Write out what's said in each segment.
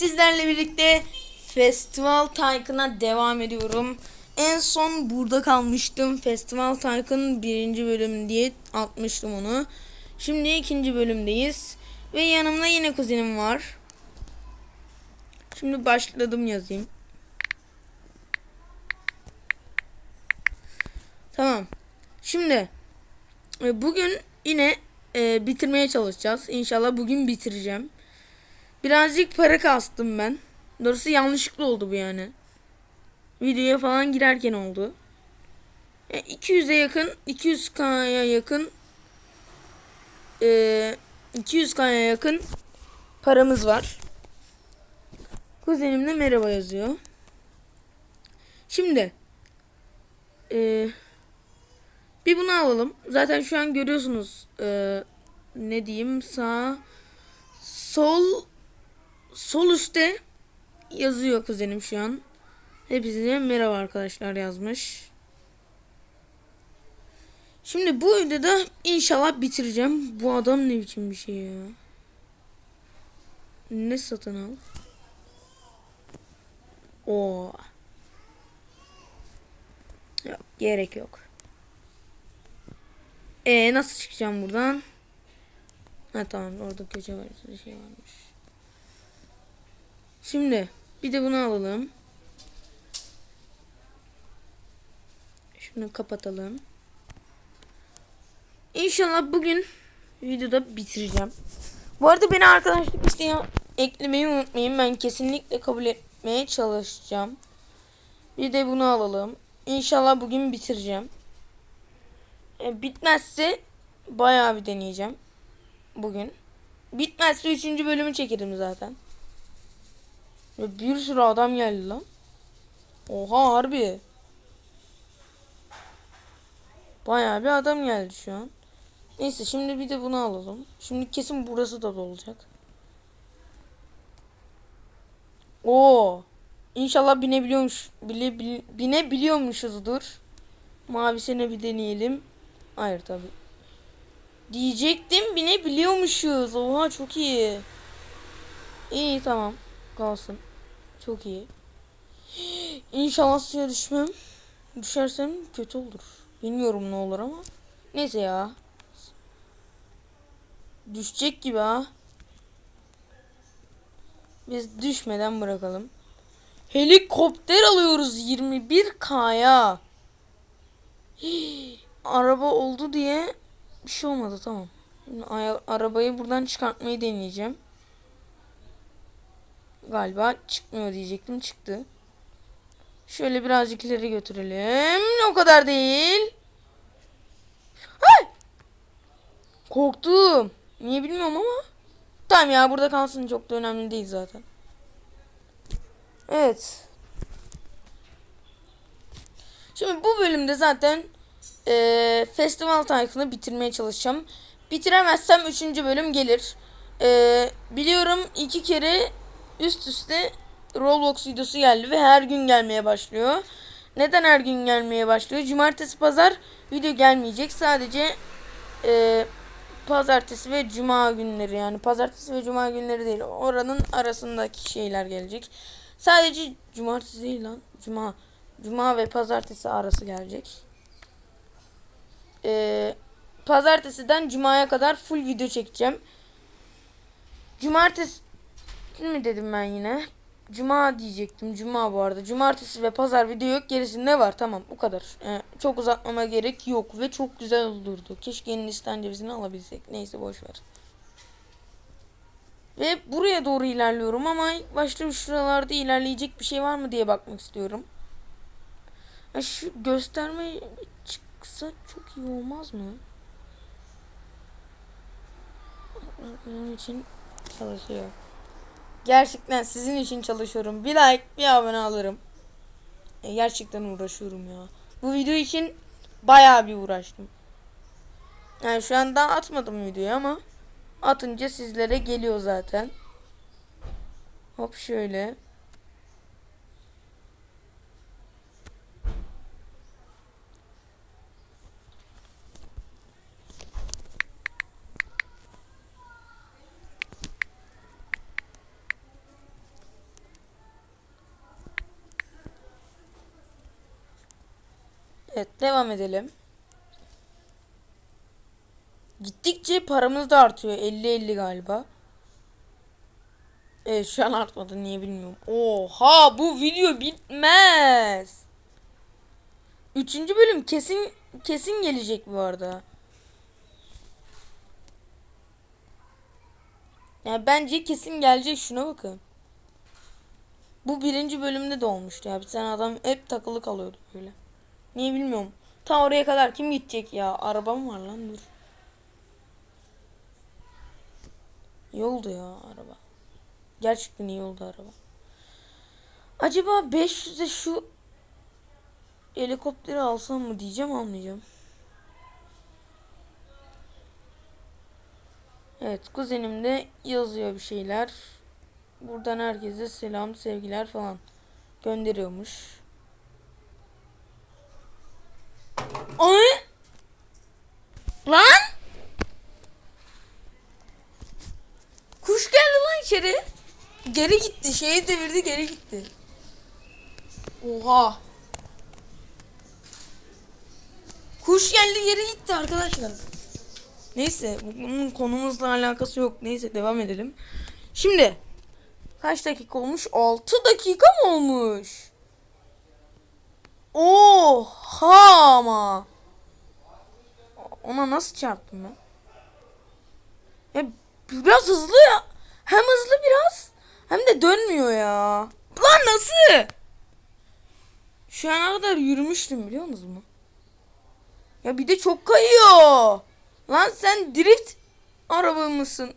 sizlerle birlikte Festival Tycoon'a devam ediyorum. En son burada kalmıştım. Festival Tycoon birinci bölüm diye atmıştım onu. Şimdi ikinci bölümdeyiz. Ve yanımda yine kuzenim var. Şimdi başladım yazayım. Tamam. Şimdi e, bugün yine e, bitirmeye çalışacağız. İnşallah bugün bitireceğim. Birazcık para kastım ben. Doğrusu yanlışlıkla oldu bu yani. Videoya falan girerken oldu. E, 200'e yakın, 200k'ya yakın e, 200k'ya yakın paramız var. Kuzenim de merhaba yazıyor. Şimdi e, bir bunu alalım. Zaten şu an görüyorsunuz e, ne diyeyim sağ sol sol üstte yazıyor kuzenim şu an. Hepinize merhaba arkadaşlar yazmış. Şimdi bu videoda inşallah bitireceğim. Bu adam ne biçim bir şey ya. Ne satın al? Oo. Yok gerek yok. E nasıl çıkacağım buradan? Ha tamam orada köşe var bir şey varmış. Şimdi bir de bunu alalım. Şunu kapatalım. İnşallah bugün videoda bitireceğim. Bu arada beni arkadaşlık isteyen eklemeyi unutmayın. Ben kesinlikle kabul etmeye çalışacağım. Bir de bunu alalım. İnşallah bugün bitireceğim. E, bitmezse bayağı bir deneyeceğim. Bugün. Bitmezse 3. bölümü çekerim zaten. Ve bir sürü adam geldi lan. Oha harbi. Bayağı bir adam geldi şu an. Neyse şimdi bir de bunu alalım. Şimdi kesin burası da dolacak. Oo. İnşallah binebiliyormuş. Bile, bile, binebiliyormuşuzdur. Mavisine bir deneyelim. Hayır tabi. Diyecektim binebiliyormuşuz. Oha çok iyi. İyi tamam. Kalsın. Çok iyi. İnşallah suya düşmem. Düşersem kötü olur. Bilmiyorum ne olur ama. Neyse ya. Düşecek gibi ha. Biz düşmeden bırakalım. Helikopter alıyoruz 21K'ya. Araba oldu diye bir şey olmadı tamam. Arabayı buradan çıkartmayı deneyeceğim. Galiba çıkmıyor diyecektim çıktı. Şöyle birazcık ileri götürelim. O kadar değil. Hay! Korktum. Niye bilmiyorum ama. Tamam ya burada kalsın çok da önemli değil zaten. Evet. Şimdi bu bölümde zaten e, Festival Tycoon'u bitirmeye çalışacağım. Bitiremezsem 3. bölüm gelir. E, biliyorum iki kere üst üste Roblox videosu geldi ve her gün gelmeye başlıyor. Neden her gün gelmeye başlıyor? Cumartesi pazar video gelmeyecek. Sadece e, pazartesi ve cuma günleri yani pazartesi ve cuma günleri değil. Oranın arasındaki şeyler gelecek. Sadece cumartesi değil lan. Cuma. Cuma ve pazartesi arası gelecek. Ee, pazartesiden cumaya kadar full video çekeceğim. Cumartesi mi dedim ben yine? Cuma diyecektim. Cuma bu arada. Cumartesi ve pazar video yok. Gerisinde var. Tamam bu kadar. Ee, çok uzatmama gerek yok. Ve çok güzel olurdu. Keşke Hindistan cevizini alabilsek. Neyse boş ver. Ve buraya doğru ilerliyorum ama başta şuralarda ilerleyecek bir şey var mı diye bakmak istiyorum. Şu gösterme çıksa çok iyi olmaz mı? Benim için çalışıyor. Gerçekten sizin için çalışıyorum. Bir like, bir abone alırım. E, gerçekten uğraşıyorum ya. Bu video için bayağı bir uğraştım. Yani şu an daha atmadım videoyu ama atınca sizlere geliyor zaten. Hop şöyle. Evet devam edelim. Gittikçe paramız da artıyor. 50-50 galiba. Evet şu an artmadı niye bilmiyorum. Oha bu video bitmez. Üçüncü bölüm kesin kesin gelecek bu arada. Yani bence kesin gelecek şuna bakın. Bu birinci bölümde de olmuştu ya. Bir tane adam hep takılı kalıyordu böyle. Niye bilmiyorum. Ta oraya kadar kim gidecek ya? Arabam var lan dur. İyi oldu ya araba. Gerçekten iyi oldu araba. Acaba 500'e şu helikopteri alsam mı diyeceğim almayacağım. Evet kuzenim de yazıyor bir şeyler. Buradan herkese selam sevgiler falan gönderiyormuş. Ay! Lan! Kuş geldi lan içeri. Geri gitti. Şeyi devirdi geri gitti. Oha. Kuş geldi geri gitti arkadaşlar. Neyse bunun konumuzla alakası yok. Neyse devam edelim. Şimdi kaç dakika olmuş? 6 dakika mı olmuş? Oha ama. Ona nasıl çarptım ben? Ya biraz hızlı ya. Hem hızlı biraz hem de dönmüyor ya. Lan nasıl? Şu ana kadar yürümüştüm biliyor musunuz mu? Ya bir de çok kayıyor. Lan sen drift araba mısın?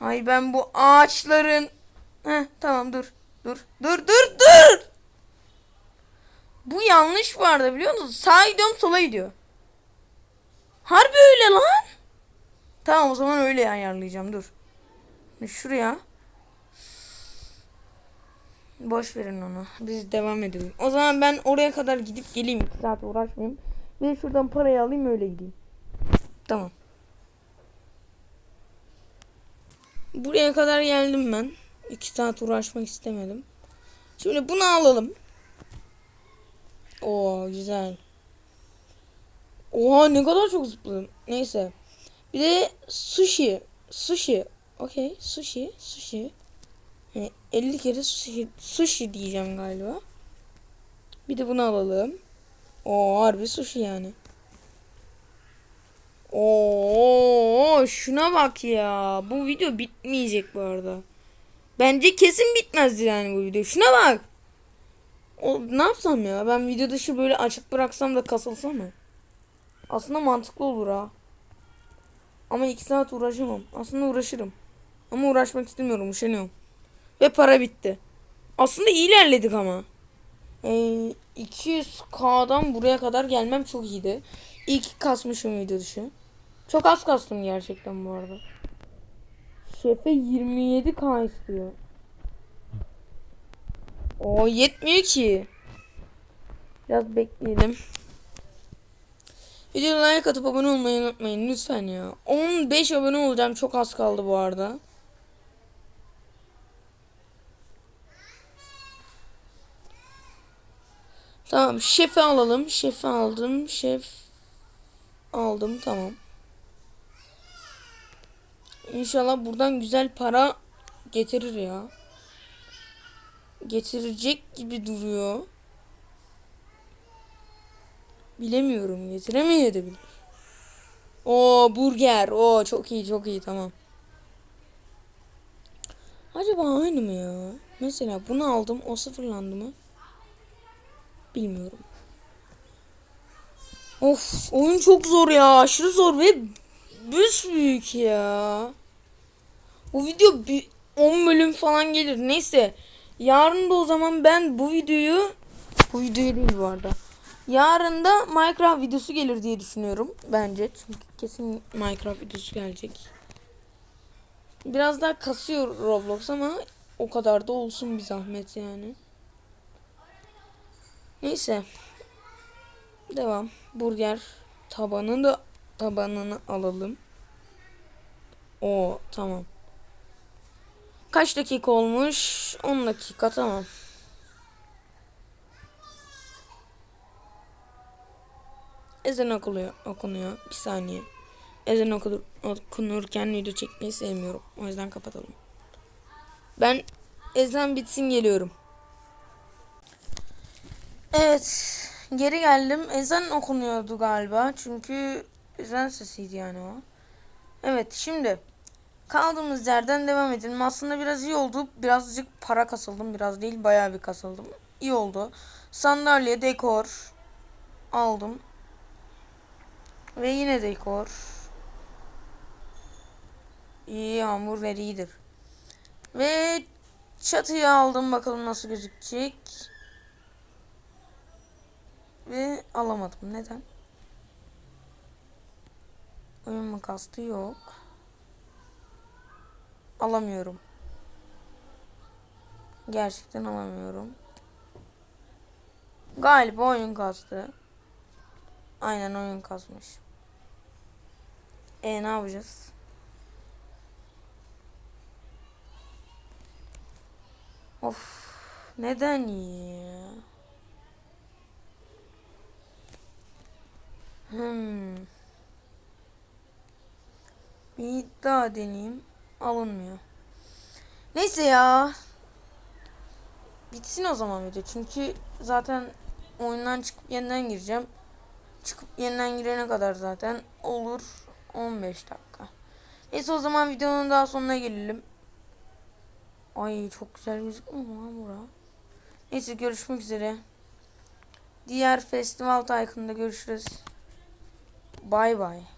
Ay ben bu ağaçların... Heh tamam dur. Dur. Dur dur dur. Bu yanlış bu arada biliyor musunuz? Sağa gidiyorum sola gidiyor. Harbi öyle lan. Tamam o zaman öyle ayarlayacağım dur. Şuraya. Boş verin onu. Biz devam edelim. O zaman ben oraya kadar gidip geleyim. 2 saat uğraşmayayım. De şuradan parayı alayım öyle gideyim. Tamam. Buraya kadar geldim ben. 2 saat uğraşmak istemedim. Şimdi bunu alalım. Oo güzel. Oha ne kadar çok zıpladım. Neyse. Bir de sushi. Sushi. Okey. Sushi. Sushi. Yani 50 kere sushi, sushi diyeceğim galiba. Bir de bunu alalım. O harbi sushi yani. Oo şuna bak ya. Bu video bitmeyecek bu arada. Bence kesin bitmez yani bu video. Şuna bak. O ne yapsam ya? Ben video dışı böyle açık bıraksam da kasılsa mı? Aslında mantıklı olur ha. Ama iki saat uğraşamam. Aslında uğraşırım. Ama uğraşmak istemiyorum. Üşeniyorum. Ve para bitti. Aslında iyi ilerledik ama. Ee, 200k'dan buraya kadar gelmem çok iyiydi. İyi ki kasmışım video dışı. Çok az kastım gerçekten bu arada. Şefe 27k istiyor. O yetmiyor ki. Biraz bekleyelim. Videoya like atıp abone olmayı unutmayın lütfen ya. 15 abone olacağım çok az kaldı bu arada. Tamam şefi alalım. Şefi aldım. Şef aldım tamam. İnşallah buradan güzel para getirir ya. Getirecek gibi duruyor. Bilemiyorum getiremeyebilir. O burger. O çok iyi çok iyi tamam. Acaba aynı mı ya? Mesela bunu aldım o sıfırlandı mı? Bilmiyorum. Of oyun çok zor ya. Aşırı zor ve büyük ya. Bu video bir 10 bölüm falan gelir. Neyse. Yarın da o zaman ben bu videoyu bu videoyu değil bu arada. Yarın da Minecraft videosu gelir diye düşünüyorum. Bence. Çünkü kesin Minecraft videosu gelecek. Biraz daha kasıyor Roblox ama o kadar da olsun bir zahmet yani. Neyse. Devam. Burger tabanını da tabanını alalım. O tamam. Kaç dakika olmuş? 10 dakika tamam. ezan okuluyor, okunuyor. Bir saniye. Ezan okunur, okunurken video çekmeyi sevmiyorum. O yüzden kapatalım. Ben ezan bitsin geliyorum. Evet. Geri geldim. Ezan okunuyordu galiba. Çünkü ezan sesiydi yani o. Evet şimdi kaldığımız yerden devam edelim. Aslında biraz iyi oldu. Birazcık para kasıldım. Biraz değil bayağı bir kasıldım. İyi oldu. Sandalye, dekor aldım. Ve yine dekor. İyi hamburger iyidir. Ve çatıyı aldım bakalım nasıl gözükecek. Ve alamadım. Neden? Oyun mu kastı yok. Alamıyorum. Gerçekten alamıyorum. Galiba oyun kastı. Aynen oyun kasmış. E ne yapacağız? Of. Neden ya? Hmm. Bir daha deneyeyim. Alınmıyor. Neyse ya. Bitsin o zaman video. Çünkü zaten oyundan çıkıp yeniden gireceğim. Çıkıp yeniden girene kadar zaten olur 15 dakika. Neyse o zaman videonun daha sonuna gelelim. Ay çok güzel gözükmüyor mu lan bura? Neyse görüşmek üzere. Diğer festival taykında görüşürüz. Bay bay.